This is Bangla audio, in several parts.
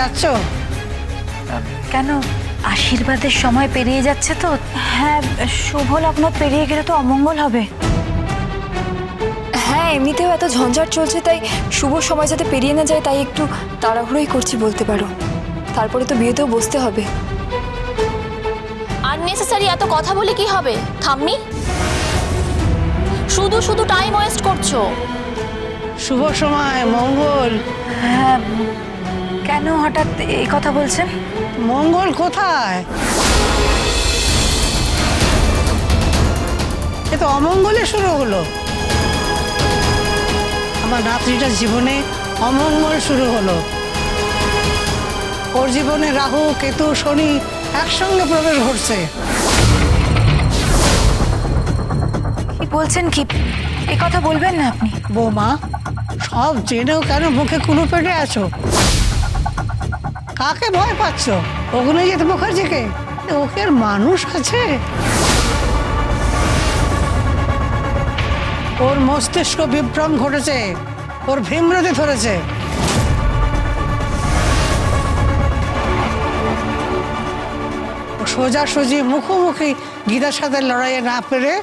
যাচ্ছ? কেন? আশীর্বাদের সময় পেরিয়ে যাচ্ছে তো। হ্যাঁ শুভ লগ্ন পেরিয়ে গেলে তো অমঙ্গল হবে। হ্যাঁ এমনিতেও এত ঝঞ্ঝাট চলছে তাই শুভ সময় যাতে পেরিয়ে না যায় তাই একটু তাড়াহুড়োই করছি বলতে পারো। তারপরে তো বিয়েতেও বসতে হবে। আননেসেসারি এত কথা বলে কি হবে? থামনি শুধু শুধু টাইম ওয়েস্ট করছ। শুভ সময় মঙ্গল। হ্যাঁ হঠাৎ এই কথা বলছেন? মঙ্গল কোথায়? এ তো অমঙ্গলে শুরু হলো। আমার নাতনিটার জীবনে অমঙ্গল শুরু হলো। ওর জীবনে রাহু কেতু শনি একসঙ্গে প্রবেশ ঘটছে। কি বলছেন কি? এই কথা বলবেন না আপনি? বৌমা সব জেনেও কেন মুখে কুলো পেটে আছো? কাকে ভয় পাচ্ছ? অগ্নিজিৎ মুখার্জিকে ওকে মানুষ আছে। ওর মস্তিষ্ক বিভ্রম ঘটেছে, ওর ভীমরতি ধরেছে। সোজাসুজি মুখোমুখি গীতার সাথে লড়াইয়ে না পেরে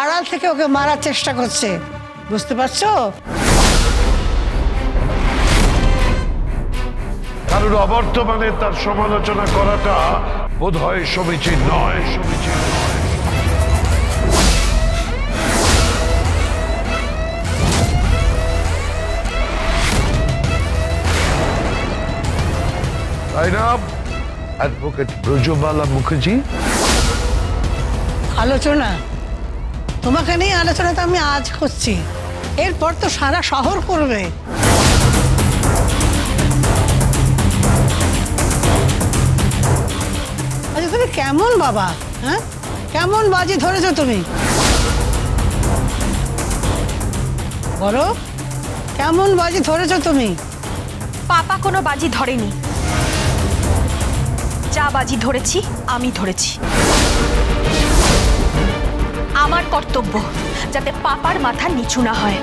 আড়াল থেকে ওকে মারার চেষ্টা করছে। বুঝতে পারছ? কারণ অবর্তমানে তার সমালোচনা করাটা বোধ হয় সমীচীন নয়। সমীচীন তাই না অ্যাডভোকেট ব্রজবালা মুখার্জি। আলোচনা। তোমাকে নিয়ে আলোচনা তো আমি আজ করছি এরপর তো সারা শহর করবে। কেমন বাবা হ্যাঁ? কেমন বাজি ধরেছো তুমি? বলো, কেমন বাজি ধরেছো তুমি? পাপা কোনো বাজি ধরেনি। যা বাজি ধরেছি, আমি ধরেছি। আমার কর্তব্য, যাতে পাপার মাথা নিচু না হয়।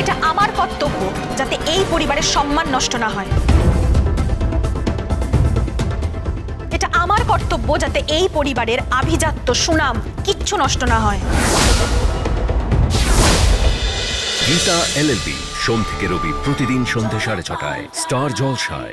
এটা আমার কর্তব্য, যাতে এই পরিবারের সম্মান নষ্ট না হয়। কর্তব্য যাতে এই পরিবারের আভিজাত্য সুনাম কিচ্ছু নষ্ট না হয়। গীতা এলএলবি সোম থেকে রবি প্রতিদিন সন্ধ্যে সাড়ে ছটায়। স্টার জলসায়।